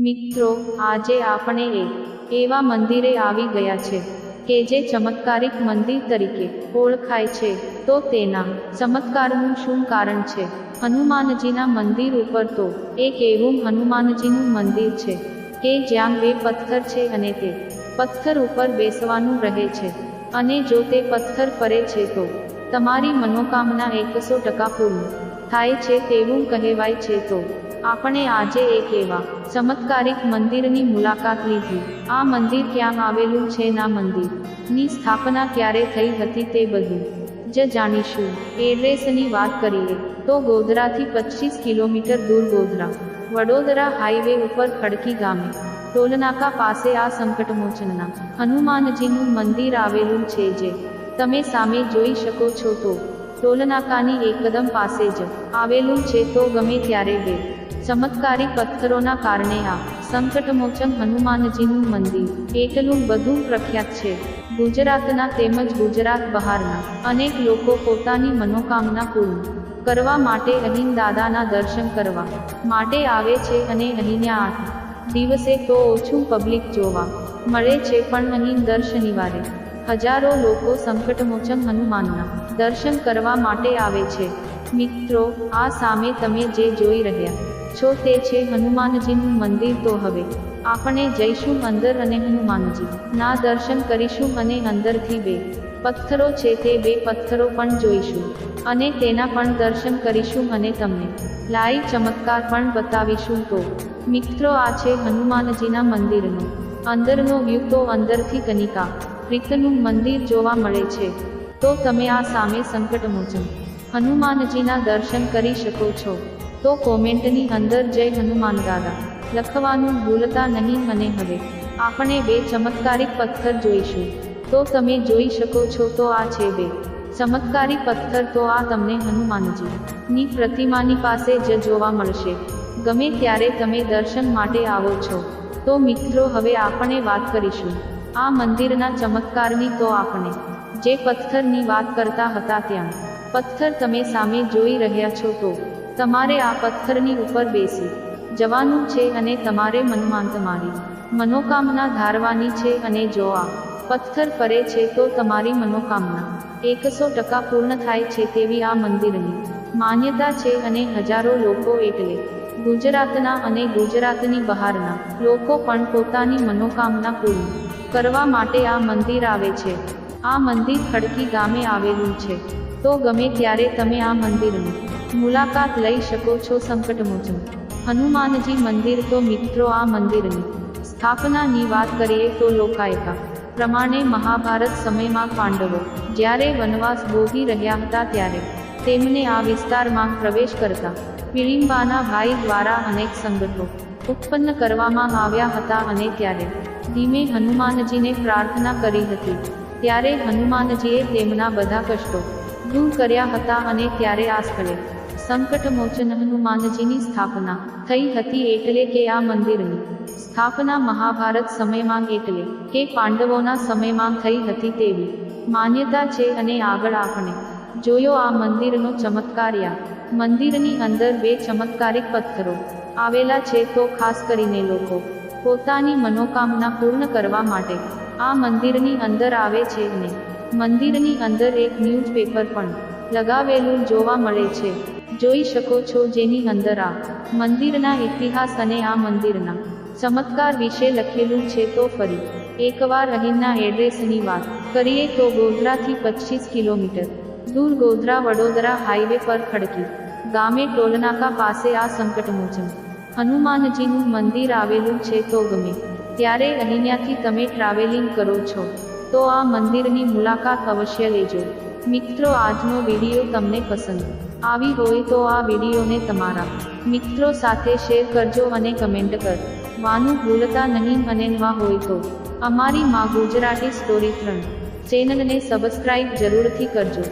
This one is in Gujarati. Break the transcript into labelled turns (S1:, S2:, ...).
S1: મિત્રો, આજે આપણે એક એવા મંદિરે આવી ગયા છે કે જે ચમત્કારિક મંદિર તરીકે ઓળખાય છે. તો તેના ચમત્કારનું શું કારણ છે? હનુમાનજીના મંદિર ઉપર તો એક એવું હનુમાનજીનું મંદિર છે કે જ્યાં બે પથ્થર છે અને તે પથ્થર ઉપર બેસવાનું રહે છે. અને જો તે પથ્થર ફરે છે તો તમારી મનોકામના એકસો ટકા પૂર્ણ થાય છે તેવું કહેવાય છે તો આપણે આજે એક એવા ચમત્કારિક મંદિરની મુલાકાત લીધી. આ મંદિર ક્યાં આવેલું છે? ના મંદિરની સ્થાપના ક્યારે થઈ હતી તે બધું જ જાણીશું. એડ્રેસની વાત કરીએ તો ગોધરાથી પચીસ કિલોમીટર દૂર ગોધરા, વડોદરા હાઈવે ઉપર ખડકી ગામે, ટોલનાકા પાસે આ સંકટમોચનના હનુમાનજીનું મંદિર આવેલું છે જે તમે સામે જોઈ શકો છો તો ટોલનાકાની એકદમ પાસે જ આવેલું છે તો ગમે ત્યારે બે ચમત્કારી પથ્થરોના કારણે આ સંકટમોચન હનુમાનજીનું મંદિર એટલું બધું પ્રખ્યાત છે. ગુજરાતના તેમજ ગુજરાત બહારના અનેક લોકો પોતાની મનોકામના પૂર્ણ કરવા માટે અહીં દાદાના દર્શન કરવા માટે આવે છે અને અહીંના આઠ દિવસે તો ઓછું પબ્લિક જોવા મળે છે પણ અહીં દર શનિવારે હજારો લોકો સંકટમોચન હનુમાનના દર્શન કરવા માટે આવે છે. મિત્રો, આ સામે તમે જે જોઈ રહ્યા છો તે છે હનુમાનજીનું મંદિર. તો હવે આપણે જઈશું અંદર અને હનુમાનજી ના દર્શન કરીશું અને અંદરથી બે પથ્થરો છે તે બે પથ્થરો પણ જોઈશું અને તેના પણ દર્શન કરીશું અને તમને લાઈવ ચમત્કાર પણ બતાવીશું. તો મિત્રો, આ છે હનુમાનજીના મંદિરનો અંદરનો વ્યૂ. તો અંદરથી કનિકા રીતનું મંદિર જોવા મળે છે. તો તમે આ સામે સંકટમોચન હનુમાનજીના દર્શન કરી શકો છો. તો કોમેન્ટની અંદર જય હનુમાન દાદા. લખવાનું ભૂલતા નહીં અને હવે. આપણે બે ચમત્કારિક પથ્થર જોઈશું. તો તમે જોઈ શકો છો તો આ છે બે. ચમત્કારી પથ્થર તો આ તમને હનુમાનજી ની પ્રતિમાની પાસે જ જોવા મળશે. ગમે ત્યારે તમે દર્શન માટે આવો છો. તો મિત્રો, હવે આપણે વાત કરીશું. આ મંદિરના ચમત્કારની તો આપણે જે પથ્થરની વાત કરતા હતા ત્યાં. પથ્થર તમે સામે જોઈ રહ્યા છો તો, તમારે આ પથ્થરની ઉપર બેસી. જવાનું છે અને તમારે મનમાં તમારી મનોકામના ધારવાની છે અને જો આ પથ્થર ફરે છે તો તમારી મનોકામના એકસો ટકા પૂર્ણ થાય છે તેવી આ મંદિરની માન્યતા છે અને હજારો લોકો એટલે ગુજરાતના અને ગુજરાતની બહારના લોકો પણ પોતાની મનોકામના પૂર્ણ કરવા માટે આ મંદિર આવે છે. આ મંદિર ખડકી ગામે આવેલું છે. તો ગમે ત્યારે તમે આ મંદિરની મુલાકાત લઈ શકો છો સંકટમોચન. હનુમાનજી મંદિર તો મિત્રો આ મંદિરની સ્થાપનાની વાત કરીએ તો લોકાયકા પ્રમાણે મહાભારત સમયમાં પાંડવો જ્યારે વનવાસ ભોગી રહ્યા હતા ત્યારે તેમને આ વિસ્તારમાં પ્રવેશ કરતા પિળિંબાના ભાઈ દ્વારા અનેક સંગઠો ઉત્પન્ન કરવામાં આવ્યા હતા અને ત્યારે ધીમે હનુમાનજીને પ્રાર્થના કરી હતી. ત્યારે હનુમાનજીએ તેમના બધા કષ્ટો દૂર કર્યા હતા અને ત્યારે આ સ્થળે સંકટમોચન હનુમાનજીની સ્થાપના થઈ હતી એટલે કે આ મંદિરની સ્થાપના મહાભારત સમયમાં એટલે કે પાંડવોના સમયમાં થઈ હતી તેવી માન્યતા છે અને આગળ આપણે જોયો આ મંદિરનો ચમત્કાર્યા મંદિરની અંદર બે ચમત્કારિક પથ્થરો આવેલા છે તો ખાસ કરીને લોકો પોતાની મનોકામના પૂર્ણ કરવા માટે આ મંદિરની અંદર આવે છે ને. મંદિરની અંદર એક ન્યૂઝપેપર પણ લગાવેલું જોવા મળે છે. જોઈ શકો છો જેની અંદર આ મંદિરના ઇતિહાસ અને આ મંદિરના ચમત્કાર વિશે લખેલું છે તો ફરી એકવાર અહીંના એડ્રેસની વાત કરીએ તો ગોધરાથી પચીસ કિલોમીટર દૂર ગોધરા વડોદરા હાઈવે પર ખડકી ગામે ટોલનાકા પાસે આ સંકટમોચન હનુમાનજીનું મંદિર આવેલું છે તો ગમે. ત્યારે અહીંયાથી તમે ટ્રાવેલિંગ કરો છો, તો આ મંદિરની મુલાકાત અવશ્ય લેજો. મિત્રો, આજનો વીડિયો તમને પસંદ આવી હોય તો આ વિડીયોને તમારા મિત્રો સાથે શેર કરજો અને કમેન્ટ કર. વાનું ભૂલતા નહીં અને નવા હોય તો અમારી માં ગુજરાતી સ્ટોરી ત્રણ ચેનલને સબસ્ક્રાઇબ જરૂરથી કરજો.